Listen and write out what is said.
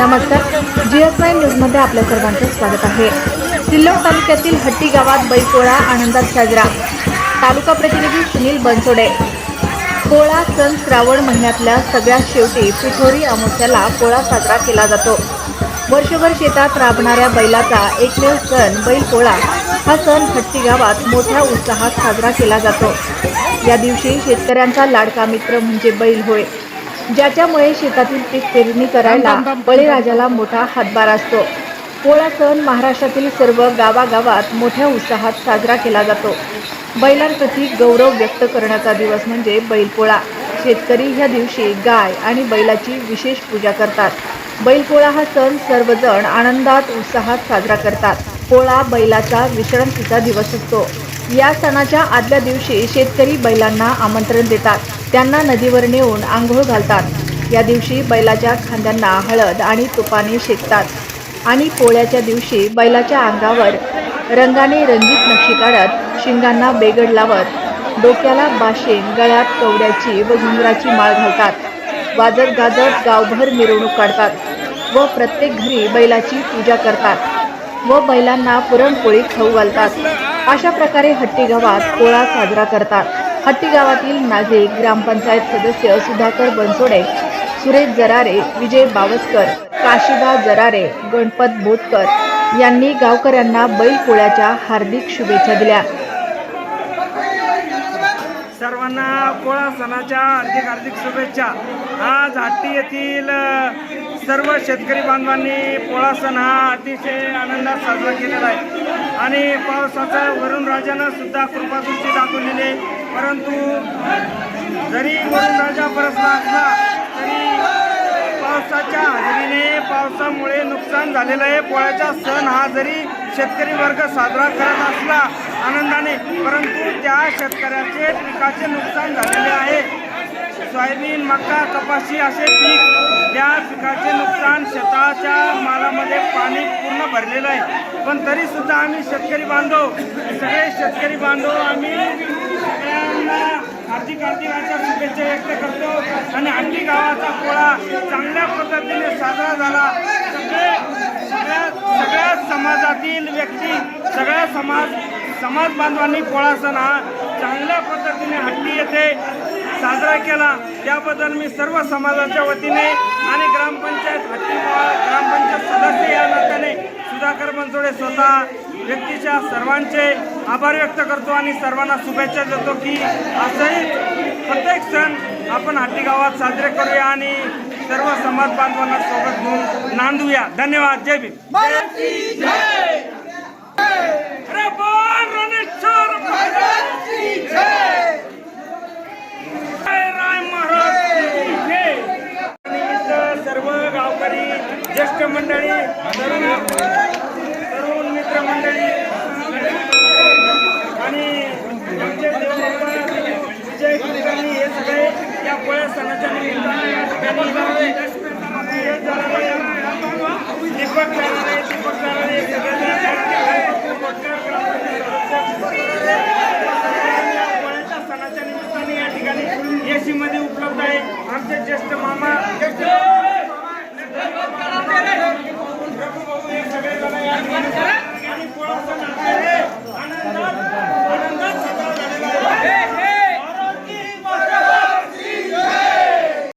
नमस्कार. G S nine न्यूजमध्ये आपल्या सर्वांचं स्वागत आहे. सिल्लोड तालुक्यातील हट्टी गावात बैलपोळा आनंदात साजरा. तालुका प्रतिनिधी सुनील बनसोडे. पोळा सण श्रावण महिन्यातल्या सगळ्यात शेवटी पिठोरी अमावस्याला पोळा साजरा केला जातो. वर्षभर शेतात राबणाऱ्या बैलाचा एकमेव सण बैलपोळा. हा सण हट्टी गावात मोठ्या उत्साहात साजरा केला जातो. या दिवशी शेतकऱ्यांचा लाडका मित्र म्हणजे बैल होय. ज्याच्यामुळे शेतातील पीक पेरणी करायला बळीराजाला मोठा हातभार असतो. पोळा सण महाराष्ट्रातील सर्व गावागावात मोठ्या उत्साहात साजरा केला जातो. बैलांप्रती गौरव व्यक्त करण्याचा दिवस म्हणजे बैलपोळा. शेतकरी ह्या दिवशी गाय आणि बैलाची विशेष पूजा करतात. बैलपोळा हा सण सर्वजण आनंदात उत्साहात साजरा करतात. पोळा बैलाचा विश्रांतीचा दिवस असतो. या सणाच्या आदल्या दिवशी शेतकरी बैलांना आमंत्रण देतात. त्यांना नदीवर नेऊन आंघोळ घालतात. या दिवशी बैलाच्या खांद्यांना हळद आणि तुपाने शेकतात. आणि पोळ्याच्या दिवशी बैलाच्या अंगावर रंगाने रंगीत नक्षी काढत शिंगांना बेगड लावत डोक्याला बाशेन गळ्यात कवड्याची व घुंगराची माळ घालतात. वाजत गाजत गावभर मिरवणूक काढतात व प्रत्येक घरी बैलाची पूजा करतात व बैलांना पुरणपोळी खाऊ घालतात. अशा प्रकारे हट्टी गावात पोळा साजरा करतात. हट्टी गावातील माझे ग्रामपंचायत सदस्य सुधाकर बनसोडे सुरेश जरारे विजय बावस्कर काशिबा जरारे गणपत बोटकर यांनी गावकऱ्यांना बैल पोळ्याच्या हार्दिक शुभेच्छा दिल्या. सर्वांना पोळा सणाच्या हार्दिक हार्दिक शुभेच्छा. आज हट्टी येथील सर्व शेतकरी बांधवांनी पोळा सण हा अतिशय आनंदात साजरा केलेला आहे. आणि पावसाचा वरुण राजानं सुद्धा कृपादृष्टी दाखवलेली आहे. परंतु जरी वरुण राजा बरसला असला तरी पावसाच्या हजेरीने पावसामुळे नुकसान झालेलं आहे. पोळ्याचा सण हा जरी शेतकरी वर्ग साजरा करत असला आनंदाने परंतु त्या शेतकऱ्याचे पिकाचे नुकसान झालेले आहे. सोयाबीन मका कपाशी असे पीक त्या पिकाचे नुकसान शेताच्या मालामध्ये पाणी पूर्ण भरलेलं आहे. पण तरी सुद्धा आम्ही शेतकरी बांधव सगळे शेतकरी बांधव आम्ही सगळ्यांना हार्दिक हार्दिक अशा शुभेच्छा व्यक्त करतो. आणि हंडी गावाचा पोळा चांगल्या पद्धतीने साजरा झाला. सगळे सगळ्या सगळ्या समाजातील व्यक्ती सगळ्या समाज समाज बांधवांनी पोळा सण हा चांगल्या पद्धतीने हट्टी येते साजरा केला. त्याबद्दल मी सर्व समाजाच्या वतीने आणि ग्रामपंचायत हट्टी ग्रामपंचायत सदस्य या नात्याने सुधाकर बनसोडे स्वतः व्यक्तीच्या सर्वांचे आभार व्यक्त करतो आणि सर्वांना शुभेच्छा देतो की असंही प्रत्येक सण आपण हट्टी गावात साजरे करूया आणि सर्व समाज बांधवांना सोबत घेऊन नांदूया. धन्यवाद. जय भीम. Mama.